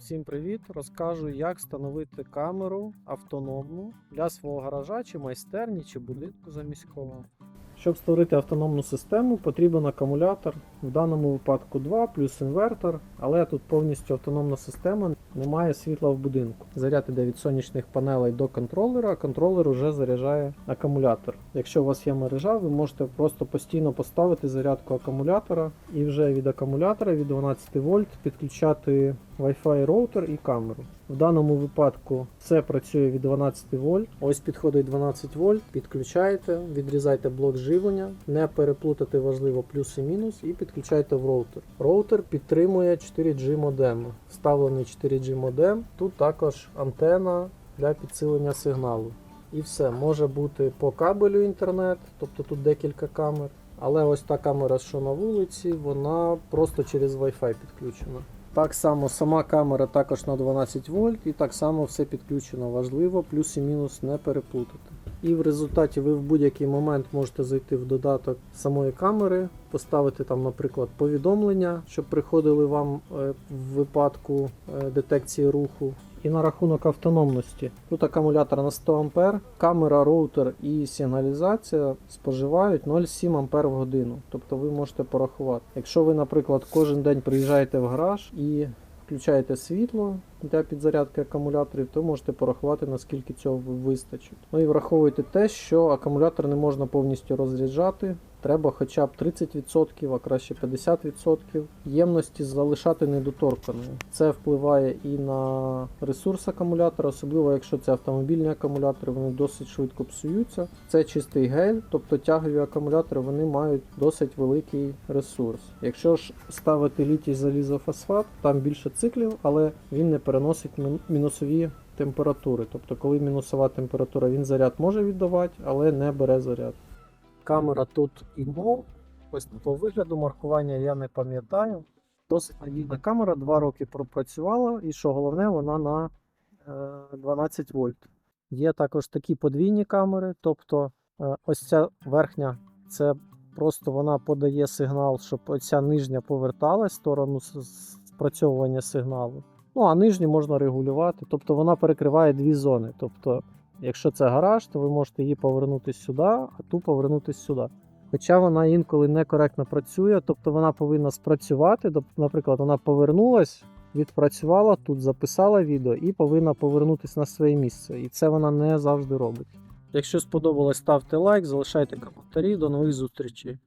Всім привіт! Розкажу, як встановити камеру автономну для свого гаража чи майстерні чи будинку заміського. Щоб створити автономну систему, потрібен акумулятор. В даному випадку 2 плюс інвертор, але тут повністю автономна система, немає світла в будинку. Заряд іде від сонячних панелей до контролера, а контролер вже заряджає акумулятор. Якщо у вас є мережа, ви можете просто постійно поставити зарядку акумулятора і вже від акумулятора від 12 вольт підключати Wi-Fi роутер і камеру. В даному випадку все працює від 12 вольт. Ось підходить 12 вольт, підключаєте, відрізайте блок живлення, не переплутати важливо плюс і мінус, і підключайте в роутер. Роутер підтримує 4G модем. Вставлений 4G модем. Тут також антена для підсилення сигналу. І все, може бути по кабелю інтернет, тобто тут декілька камер. Але ось та камера, що на вулиці, вона просто через Wi-Fi підключена. Так само сама камера також на 12 вольт, і так само все підключено. Важливо, плюс і мінус не переплутати. І в результаті ви в будь-який момент можете зайти в додаток самої камери, поставити там, наприклад, повідомлення, щоб приходили вам е, в випадку е, детекції руху. І на рахунок автономності. Тут акумулятор на 100 А, камера, роутер і сигналізація споживають 0,7 А в годину. Тобто ви можете порахувати. Якщо ви, наприклад, кожен день приїжджаєте в гараж і включаєте світло для підзарядки акумуляторів, то можете порахувати, наскільки цього вистачить. Ну і враховуйте те, що акумулятор не можна повністю розряджати. Треба хоча б 30%, а краще 50% ємності залишати недоторканою. Це впливає і на ресурс акумулятора, особливо якщо це автомобільні акумулятори, вони досить швидко псуються. Це чистий гель, тобто тягові акумулятори вони мають досить великий ресурс. Якщо ж ставити літій залізофосфат, там більше циклів, але він не переносить мінусові температури. Тобто, коли мінусова температура, він заряд може віддавати, але не бере заряд. Камера тут і мов. Ось по вигляду маркування я не пам'ятаю. Досить надійна камера, 2 роки пропрацювала, і що головне, вона на е, 12 вольт. Є також такі подвійні камери, тобто е, ось ця верхня, це просто вона подає сигнал, щоб оця нижня поверталась в сторону спрацьовування сигналу. Ну а нижню можна регулювати, тобто вона перекриває дві зони. Тобто, якщо це гараж, то ви можете її повернути сюди, а ту повернути сюди. Хоча вона інколи некоректно працює, тобто вона повинна спрацювати. Доп- Наприклад, вона повернулась, відпрацювала тут, записала відео і повинна повернутися на своє місце. І це вона не завжди робить. Якщо сподобалось, ставте лайк, залишайте коментарі. До нових зустрічей.